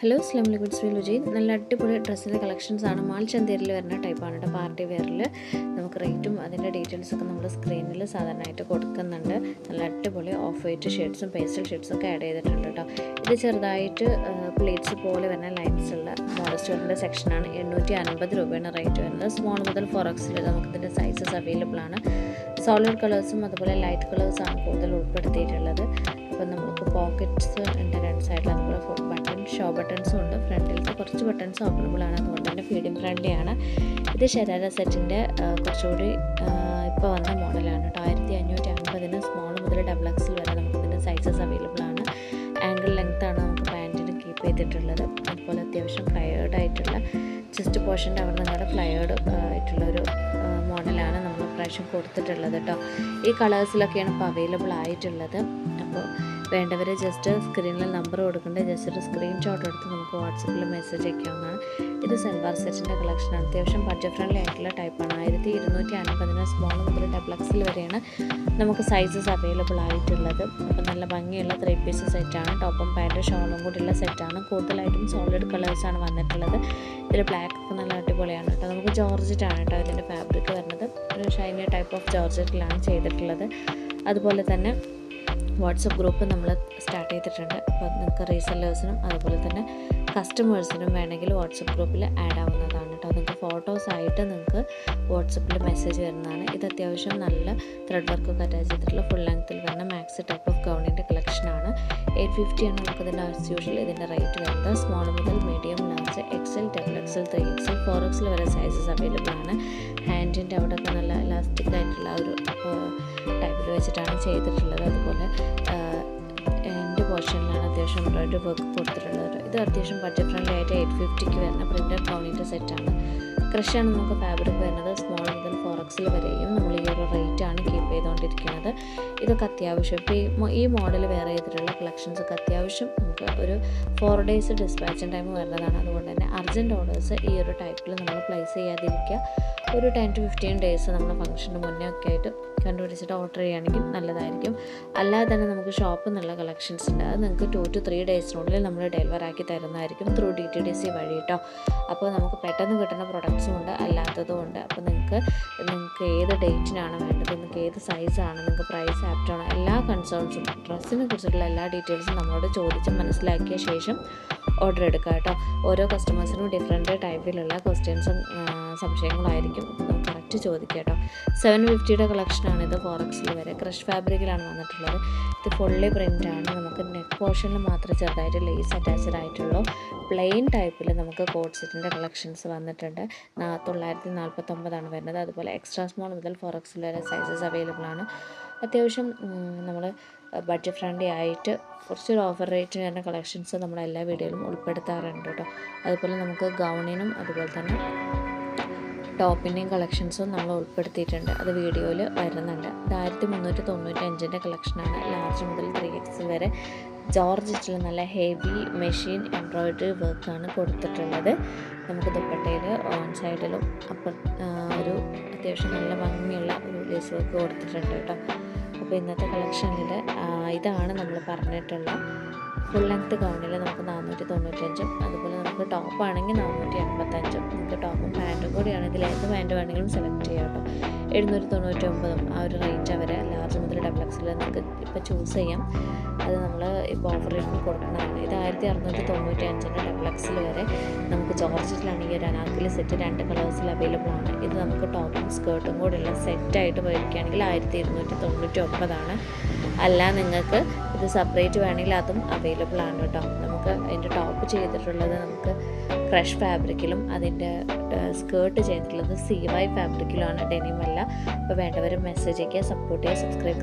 Hello അസ്ലാം വലൈക്കും ശ്രീ നല്ല അടിപൊളി ഡ്രസ്സിന്റെ കളക്ഷൻസ് ആണ്. മാൾ ചന്തേരിൽ വരുന്ന ടൈപ്പാണ് കേട്ടോ പാർട്ടി വെയറിൽ നമുക്ക് റേറ്റും അതിന്റെ ഡീറ്റെയിൽസൊക്കെ നമ്മൾ സ്ക്രീനിൽ സാധാരണയായിട്ട് കൊടുക്കുന്നുണ്ട്. നല്ല അടിപൊളി ഓഫ് വൈറ്റ് ഷെയ്ഡ്സും പേസ്റ്റൽ ഷെയ്ഡ്സും ഒക്കെ ആഡ് ചെയ്തിട്ടുണ്ട് കേട്ടോ ഇത് ചെറുതായിട്ട് പ്ലേറ്റ്സ് പോലെ വരുന്ന ലൈൻസ് ഉള്ള മോഡൽ സ്റ്റോറിന്റെ സെക്ഷനാണ് എണ്ണൂറ്റി അൻപത് രൂപയാണ് റേറ്റ് വരുന്നത്. സ്മോൾ മുതൽ ഫോർ എക്സ് നമുക്ക് ഇതിന്റെ സൈസസ് അവൈലബിൾ ആണ് സോളിഡ് കളേഴ്സും അതുപോലെ ലൈറ്റ് കളേഴ്സാണ് കൂടുതൽ ഉൾപ്പെടുത്തിയിട്ടുള്ളത്. അപ്പോൾ നമുക്ക് പോക്കറ്റ്സ് ഉണ്ട് രണ്ട് സൈഡിൽ അതുപോലെ ഫുൾ ബട്ടൺ ഷോ ബട്ടൺസും ഉണ്ട്. ഫ്രണ്ടിലത്തെ കുറച്ച് ബട്ടൺസ് അവൈലബിൾ ആണ്. അതുകൊണ്ട് തന്നെ ഫീഡിങ് ഫ്രണ്ട്ലി ആണ്. ഇത് ശരാര സെറ്റിന്റെ കുറച്ചുകൂടി ഇപ്പോൾ വന്ന മോഡലാണ് കേട്ടോ. ആയിരത്തി അഞ്ഞൂറ്റി അൻപതിന് സ്മോൾ മുതൽ ഡബിൾ എക്സിൽ വരെ നമുക്ക് ഇതിന്റെ സൈസസ് അവൈലബിൾ ചെയ്തിട്ടുള്ളത്. അതുപോലെ അത്യാവശ്യം ഫ്ലയേർഡ് ആയിട്ടുള്ള ചെസ്റ്റ് പോർഷന്റെ അവിടെ നിങ്ങളുടെ ഫ്ലയേർഡ് ആയിട്ടുള്ള ഒരു മോഡലാണ് നമ്മൾ പ്രാവശ്യം കൊടുത്തിട്ടുള്ളത് കേട്ടോ ഈ കളേഴ്സിലൊക്കെയാണ് ഇപ്പോൾ അവൈലബിൾ ആയിട്ടുള്ളത്. അപ്പോൾ വേണ്ടവർ ജസ്റ്റ് സ്ക്രീനിൽ നമ്പർ കൊടുക്കേണ്ട. ജസ്റ്റ് ഒരു സ്ക്രീൻഷോട്ട് എടുത്ത് നമുക്ക് വാട്സപ്പിൽ മെസ്സേജ് അയക്കാവുന്നതാണ് ഇത് സെൽവാർ സെറ്റിന്റെ കളക്ഷനാണ് അത്യാവശ്യം ബഡ്ജറ്റ് ഫ്രണ്ട്ലി ആയിട്ടുള്ള ടൈപ്പാണ് ആയിരത്തി ഇരുന്നൂറ്റി അൻപതിന് സ്മോൾ മുതൽ ഡബിൾ എക്സിൽ വരെയാണ് നമുക്ക് സൈസസ് അവൈലബിൾ ആയിട്ടുള്ളത്. അപ്പോൾ നല്ല ഭംഗിയുള്ള ത്രീ പീസ് സെറ്റാണ് ടോപ്പും പാന്റും ഷോളും കൂടിയുള്ള സെറ്റാണ് കൂടുതലായിട്ടും സോളിഡ് കളേഴ്സാണ് വന്നിട്ടുള്ളത്. ഇതിൽ ബ്ലാക്ക് ഒക്കെ നല്ല അടിപൊളിയാണ് കേട്ടോ. നമുക്ക് ജോർജറ്റ് ആണ് കേട്ടോ ഇതിന്റെ ഫാബ്രിക് വരുന്നത്. ഒരു ഷൈനി ടൈപ്പ് ഓഫ് ജോർജറ്റിലാണ് ചെയ്തിട്ടുള്ളത്. അതുപോലെ തന്നെ വാട്സപ്പ് ഗ്രൂപ്പ് നമ്മൾ സ്റ്റാർട്ട് ചെയ്തിട്ടുണ്ട്. അപ്പോൾ നിങ്ങൾക്ക് റീസെല്ലേഴ്സിനും അതുപോലെ തന്നെ കസ്റ്റമേഴ്സിനും വേണമെങ്കിൽ വാട്സപ്പ് ഗ്രൂപ്പിൽ ആഡ് ആവുന്നതാണ് കേട്ടോ. നിങ്ങൾക്ക് ഫോട്ടോസ് ആയിട്ട് നിങ്ങൾക്ക് വാട്സപ്പിൽ മെസ്സേജ് വരുന്നതാണ്. ഇത് അത്യാവശ്യം നല്ല ത്രെഡ് വർക്കൊക്കെ അറ്റാച്ച് ചെയ്തിട്ടുള്ള ഫുൾ ലെങ്ത്തിൽ വരുന്ന മാക്സ് ടൈപ്പ് ഓഫ് ഗൗണിന്റെ കളക്ഷനാണ് എയ്റ്റ് ഫിഫ്റ്റിയാണ് നമുക്ക് ഇതിന്റെ ആസ് യൂഷ്വൽ ഇതിന്റെ റേറ്റ് വരുന്നത്. സ്മോൾ മുതൽ medium large XL double XL three XL four XL വരെ സൈസസ് അവൈലബിൾ ആണ്. ഹാൻഡിന്റെ അവിടെയൊക്കെ നല്ല ഇലാസ്റ്റിക് ആയിട്ടുള്ള ഒരു ടൈപ്പിൽ വെച്ചിട്ടാണ് ചെയ്തിട്ടുള്ളത്. അതുപോലെ എംബ്രോയിഡറി വർക്ക് കൊടുത്തിട്ടുള്ളത് ഇത് അത്യാവശ്യം ബഡ്ജറ്റ് ഫ്രണ്ട്ലി ആയിട്ട് എയ്റ്റ് ഫിഫ്റ്റിക്ക് വരുന്ന പ്രിന്റഡ് ഗൗണിന്റെ സെറ്റാണ് ക്രഷാണ് നമുക്ക് ഫാബ്രിക് വരുന്നത്. സ്മോൾ മുതൽ ഫോറക്സിൽ വരെയും നമ്മൾ ഈ ഒരു റേറ്റാണ് കീപ്പ് ചെയ്തുകൊണ്ടിരിക്കുന്നത് ഇതൊക്കെ അത്യാവശ്യം. ഇപ്പോൾ ഈ മോഡൽ വേറെ ചെയ്തിട്ടുള്ള കളക്ഷൻസ് ഒക്കെ അത്യാവശ്യം നമുക്ക് ഒരു ഫോർ ഡേയ്സ് ഡിസ്പാച്ചിങ് ടൈം വരുന്നതാണ്. അതുകൊണ്ട് തന്നെ അർജന്റ് ഓർഡേഴ്സ് ഈ ഒരു ടൈപ്പിൽ നമ്മൾ പ്ലേസ് ചെയ്യാതിരിക്കുക. ഒരു ടെൻ ടു ഫിഫ്റ്റീൻ ഡേയ്സ് നമ്മൾ ഫംഗ്ഷന് മുന്നേ ഒക്കെ ആയിട്ട് കണ്ടുപിടിച്ചിട്ട് ഓർഡർ ചെയ്യുകയാണെങ്കിൽ നല്ലതായിരിക്കും. അല്ലാതെ തന്നെ നമുക്ക് ഷോപ്പിൽ നിന്നുള്ള കളക്ഷൻസ് ഉണ്ട്. അത് നിങ്ങൾക്ക് ടു ടു ത്രീ ഡേയ്സിനുള്ളിൽ നമ്മൾ ഡെലിവർ ആക്കി തരുന്നതായിരിക്കും through D T D C വഴി കേട്ടോ അപ്പോൾ നമുക്ക് പെട്ടെന്ന് കിട്ടുന്ന പ്രൊഡക്ട്സും ഉണ്ട് അല്ലാത്തതും ഉണ്ട്. അപ്പോൾ നിങ്ങൾക്ക് നിങ്ങൾക്ക് ഏത് ഡേറ്റിനാണ് വേണ്ടത് നിങ്ങൾക്ക് ഏത് സൈസാണ് നിങ്ങൾക്ക് പ്രൈസ് ആപ്റ്റാണ് എല്ലാ കൺസേൺസും ഡ്രസ്സിനെ കുറിച്ചിട്ടുള്ള എല്ലാ ഡീറ്റെയിൽസും നമ്മളോട് ചോദിച്ച് മനസ്സിലാക്കിയ ശേഷം ഓർഡർ എടുക്കുക കേട്ടോ. ഓരോ കസ്റ്റമേഴ്സിനും ഡിഫറെന്റ് ടൈപ്പിലുള്ള ക്വസ്റ്റ്യൻസും സംശയങ്ങളായിരിക്കും. കറക്റ്റ് ചോദിക്കുക കേട്ടോ. സെവൻ ഫിഫ്റ്റിയുടെ കളക്ഷനാണ് ഇത് ഫോറക്സിൽ വരെ. ക്രഷ് ഫാബ്രിക്കിലാണ് വന്നിട്ടുള്ളത്. ഇത് ഫുള്ളി ആണ്. നമുക്ക് നെക്ക് പോർഷനിൽ മാത്രം ചെറുതായിട്ട് ലേസ് അറ്റാച്ച്ഡ് ആയിട്ടുള്ളൂ. പ്ലെയിൻ ടൈപ്പിൽ നമുക്ക് കോഡ് സെറ്റിന്റെ കളക്ഷൻസ് വന്നിട്ടുണ്ട് തൊള്ളായിരത്തി നാൽപ്പത്തൊമ്പതാണ് വരുന്നത്. അതുപോലെ എക്സ്ട്രാ സ്മോൾ മുതൽ ഫോറക്സിൽ വരെ സൈസസ് അവൈലബിൾ ആണ്. അത്യാവശ്യം നമ്മൾ ബഡ്ജറ്റ് ഫ്രണ്ട്ലി ആയിട്ട് കുറച്ചൊരു ഓഫർ റേറ്റ് വരുന്ന കളക്ഷൻസ് നമ്മൾ എല്ലാ വീഡിയോയിലും ഉൾപ്പെടുത്താറുണ്ട് കേട്ടോ അതുപോലെ നമുക്ക് ഗൗണിനും അതുപോലെ തന്നെ ടോപ്പിന്റെയും കളക്ഷൻസും നമ്മൾ ഉൾപ്പെടുത്തിയിട്ടുണ്ട്. അത് വീഡിയോയിൽ വരുന്നുണ്ട്. ഇത് ആയിരത്തി മുന്നൂറ്റി തൊണ്ണൂറ്റഞ്ചിന്റെ കളക്ഷനാണ് ലാർജ് മുതൽ ത്രീ എക്സ് വരെ ജോർജറ്റിൽ നല്ല ഹെവി മെഷീൻ എംബ്രോയ്ഡറി വർക്കാണ് കൊടുത്തിട്ടുള്ളത്. നമുക്ക് ദുപ്പട്ടയിൽ ഓൺ സൈഡിലും അപ്പം ഒരു അത്യാവശ്യം നല്ല ഭംഗിയുള്ള ഒരു ലേസ് വർക്ക് കൊടുത്തിട്ടുണ്ട് കേട്ടോ അപ്പോൾ ഇന്നത്തെ കളക്ഷനിൽ ഇതാണ് നമ്മൾ പറഞ്ഞിട്ടുള്ള ഫുൾ ലെങ്ത് ഗൗണിൽ നമുക്ക് നാനൂറ്റി തൊണ്ണൂറ്റഞ്ചും അതുപോലെ നമുക്ക് ടോപ്പ് ആണെങ്കിൽ നാനൂറ്റി എൺപത്തഞ്ചും നമുക്ക് ടോപ്പും പാന്റും കൂടിയാണ് ഇതിൽ ഏത് പാന്റ് വേണമെങ്കിലും സെലക്ട് ചെയ്യാം കേട്ടോ. എഴുന്നൂറ്റി തൊണ്ണൂറ്റി ഒമ്പതും ആ ഒരു റേഞ്ച് അവരെ ലാർജ് മുതൽ ഡബിൾ എക്സിൽ നമുക്ക് ഇപ്പോൾ ചൂസ് ചെയ്യാം. അത് നമ്മൾ ഇപ്പോൾ ഓഫർ റേറ്റിന് കൊടുക്കുന്നതാണ്. ഇത് ആയിരത്തി അറുന്നൂറ്റി തൊണ്ണൂറ്റി അഞ്ചിന്റെ ഡബിൾ വരെ നമുക്ക് ജോർജറ്റിലാണ് ഈ ഒരു അനാർക്കിലി സെറ്റ് രണ്ട് കളേഴ്സിൽ അവൈലബിൾ ആണ്. ഇത് നമുക്ക് ടോപ്പും സ്കേർട്ടും കൂടെയുള്ള സെറ്റായിട്ട് മേടിക്കുകയാണെങ്കിൽ ആയിരത്തി ഇരുന്നൂറ്റി തൊണ്ണൂറ്റി ഒമ്പതാണ് അല്ല നിങ്ങൾക്ക് ഇത് സെപ്പറേറ്റ് വേണമെങ്കിൽ അതും അവൈലബിൾ ആണ് കേട്ടോ. നമുക്ക് അതിന്റെ ടോപ്പ് ചെയ്തിട്ടുള്ളത് നമുക്ക് ക്രഷ് ഫാബ്രിക്കിലും അതിന്റെ സ്കേർട്ട് ചെയ്തിട്ടുള്ളത് സി വൈ ഫാബ്രിക്കിലുമാണ് ഡെനിമല്ല അപ്പോൾ വേണ്ടവരും മെസ്സേജ് ചെയ്യുക സപ്പോർട്ട് ചെയ്യുക സബ്സ്ക്രൈബ്